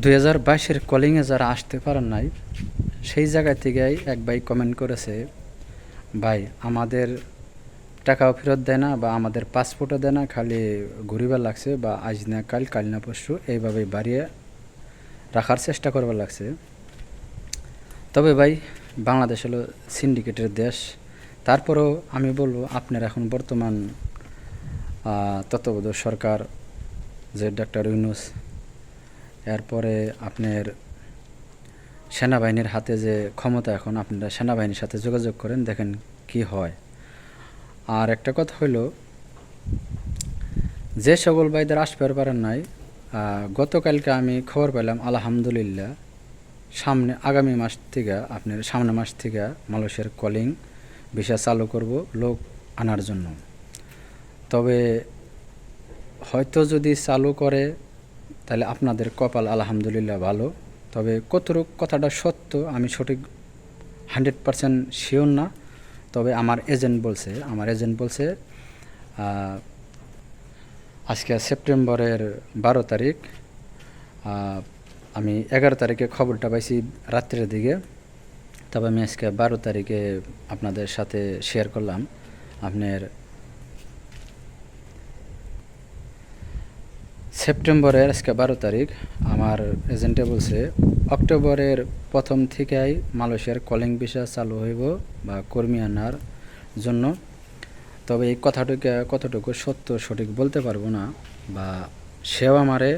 দুই হাজার বাইশের কলিংয়ে যারা আসতে পারেন নাই, সেই জায়গা থেকেই এক ভাই কমেন্ট করেছে, ভাই, আমাদের টাকাও ফেরত দেয় না বা আমাদের পাসপোর্টও দেয় না, খালি ঘুরিবার লাগছে বা আজ না কাল কাল না পরশু এইভাবে বাড়িয়ে রাখার চেষ্টা করবার লাগছে। তবে ভাই, বাংলাদেশ হলো সিন্ডিকেটের দেশ। তারপরেও আমি বলব, আপনার এখন বর্তমান তত্ত্বাবধায়ক সরকার যে ডাক্তার ইউনুস এরপরে আপনার সেনাবাহিনীর হাতে যে ক্ষমতা এখন, আপনারা সেনাবাহিনীর সাথে যোগাযোগ করেন, দেখেন কি হয়। আর একটা কথা হইল, যে সকল ভাইদের আসতে পারেন নাই গতকালকে আমি খবর পেলাম, আলহামদুলিল্লাহ, সামনে আগামী মাস থেকে, আপনার সামনে মাস থেকে মালয়েশিয়ার কলিং ভিসা চালু করব, লোক আনার জন্য। তবে হয়তো যদি চালু করে তাহলে আপনাদের কপাল আলহামদুলিল্লাহ ভালো। তবে কতটুক কথাটা সত্য আমি সঠিক হান্ড্রেড পারসেন্ট শিওর না। তবে আমার এজেন্ট বলছে, আমার এজেন্ট বলছে আজকে সেপ্টেম্বরের বারো তারিখ আমি এগারো তারিখে খবরটা পাইছি রাত্রের দিকে। তবে আমি আজকে বারো তারিখে আপনাদের সাথে শেয়ার করলাম। আপনার সেপ্টেম্বরের, আজকে বারো তারিখ, আমার এজেন্টে বলছে, অক্টোবরের প্রথম থেকেই মালয়েশিয়ার কলিং ভিসা চালু হইব বা কর্মী আনার জন্য। তবে এই কথাটুকু, কতটুকু সত্য সঠিক বলতে পারব না, বা সেও আমারে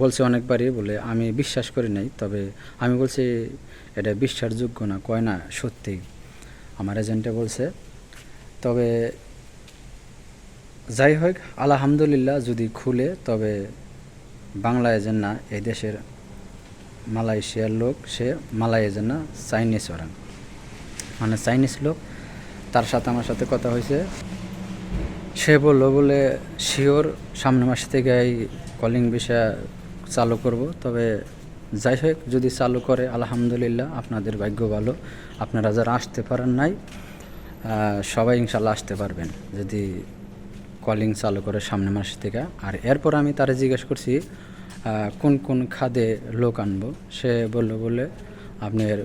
বলছে অনেকবারই, বলে আমি বিশ্বাস করি নাই, তবে আমি বলছি এটা বিশ্বাসযোগ্য না, কয় না, সত্যি। আমার এজেন্টে বলছে, তবে যাই হোক, আলহামদুলিল্লাহ যদি খুলে, তবে বাংলা এজেন্ট না, এই দেশের মালয়েশিয়ার লোক, সে মালাই এজেন্ট না, চাইনিজ ওরা মানে চাইনিজ লোক, তার সাথে আমার সাথে কথা হয়েছে। সে বলল, বলে শিওর সামনের মাস থেকে এই কলিং বিষয় চালু করব। তবে যাই হোক, যদি চালু করে, আলহামদুলিল্লাহ, আপনাদের ভাগ্য ভালো। আপনারা যারা আসতে পারেন নাই সবাই ইনশাল্লাহ আসতে পারবেন। যদি কলিং চালু করে সামনের মাস থেকে। আর এরপর আমি তারা জিজ্ঞেস করছি কোন কোন খাদে লোক আনব? সে বলল বলে আপনার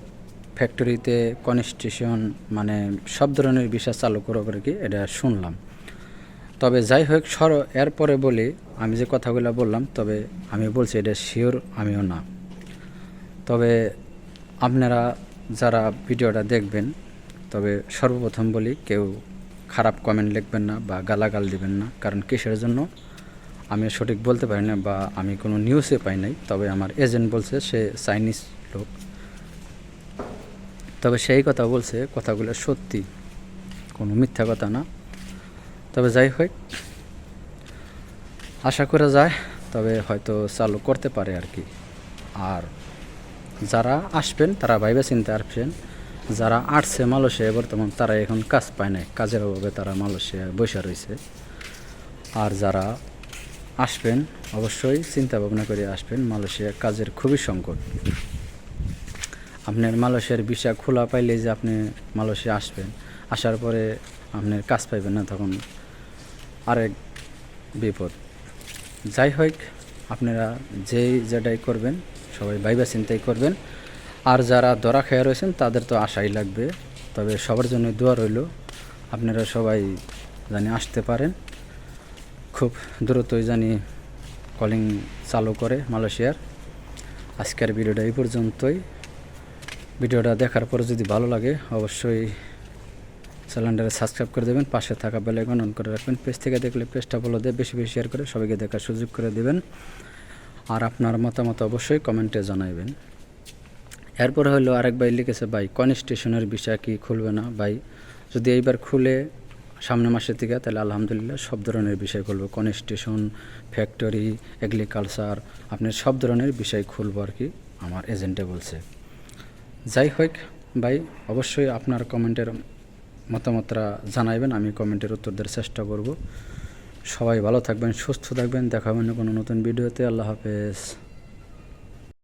ফ্যাক্টরিতে কনস্টিটিউশন মানে সব ধরনের বিষয় চালু করব আর কি, এটা শুনলাম। তবে যাই হোক, সর, এরপরে বলি, আমি যে কথাগুলো বললাম, তবে আমি বলছি এটা শিওর আমিও না। তবে আপনারা যারা ভিডিওটা দেখবেন, তবে সর্বপ্রথম বলি, কেউ খারাপ কমেন্ট লিখবেন না বা গালাগাল দিবেন না। কারণ কিসের জন্য? আমি সঠিক বলতে পারি না বা আমি কোনো নিউজে পাই নাই। তবে আমার এজেন্ট বলছে, সে চাইনিজ লোক। তবে সেই কথা বলছে, কথাগুলো সত্যি, কোনো মিথ্যা কথা না। তবে যাই হোক, আশা করা যায়, তবে হয়তো চালু করতে পারে আর কি। আর যারা আসবেন, তারা ভাইবে চিন্তা আসবেন। যারা আসছে মালয়েশিয়ায় বর্তমান তারা এখন কাজ পায় নাই। কাজের অভাবে তারা মালয়েশিয়ায় বসে রয়েছে। আর যারা আসবেন, অবশ্যই চিন্তা ভাবনা করে আসবেন। মালয়েশিয়া কাজের খুবই সংকট। আপনার মালয়েশিয়ার ভিসা খোলা পাইলে যে আপনি মালয়েশিয়া আসবেন, আসার পরে আপনার কাজ পাইবেন না, তখন আরেক বিপদ। যাই হোক, আপনারা যেই যেটাই করবেন, সবাই ভাইবা চিন্তাই করবেন। আর যারা দরা খেয়ে রয়েছেন, তাদের তো আশাই লাগবে। তবে সবার জন্য দোয়া রইল, আপনারা সবাই জানি আসতে পারেন। খুব দ্রুতই জানি কলিং চালু করে মালয়েশিয়ার। আজকের ভিডিওটা এই পর্যন্তই। ভিডিওটা দেখার পরে যদি ভালো লাগে, অবশ্যই চ্যানেলটাকে সাবস্ক্রাইব করে দেবেন, পাশে থাকা বেলাইকন অন করে রাখবেন। পেজ থেকে দেখলে পেজটা বলে দিয়ে বেশি বেশি শেয়ার করে সবাইকে দেখার সুযোগ করে দেবেন। আর আপনার মতামত অবশ্যই কমেন্টে জানাইবেন। এরপরে হলো আরেক ভাই লিখেছে, ভাই কনস্টিটিউশনের বিষয় কি খুলবে না? ভাই, যদি এইবার খুলে সামনের মাসের থেকে তাহলে আলহামদুলিল্লাহ সব ধরনের বিষয় খুলবো। কনস্টিটিউশন ফ্যাক্টরি, এগ্রিকালচার আপনার সব ধরনের বিষয় খুলবো আর কি আমার এজেন্টে বলছে। যাই হোক, ভাই, অবশ্যই আপনার কমেন্টের মতামতটা জানাইবেন, আমি কমেন্টের উত্তর দেওয়ার চেষ্টা করব। সবাই ভালো থাকবেন, সুস্থ থাকবেন, দেখা হবে না কোনো নতুন ভিডিওতে। আল্লাহ হাফেজ।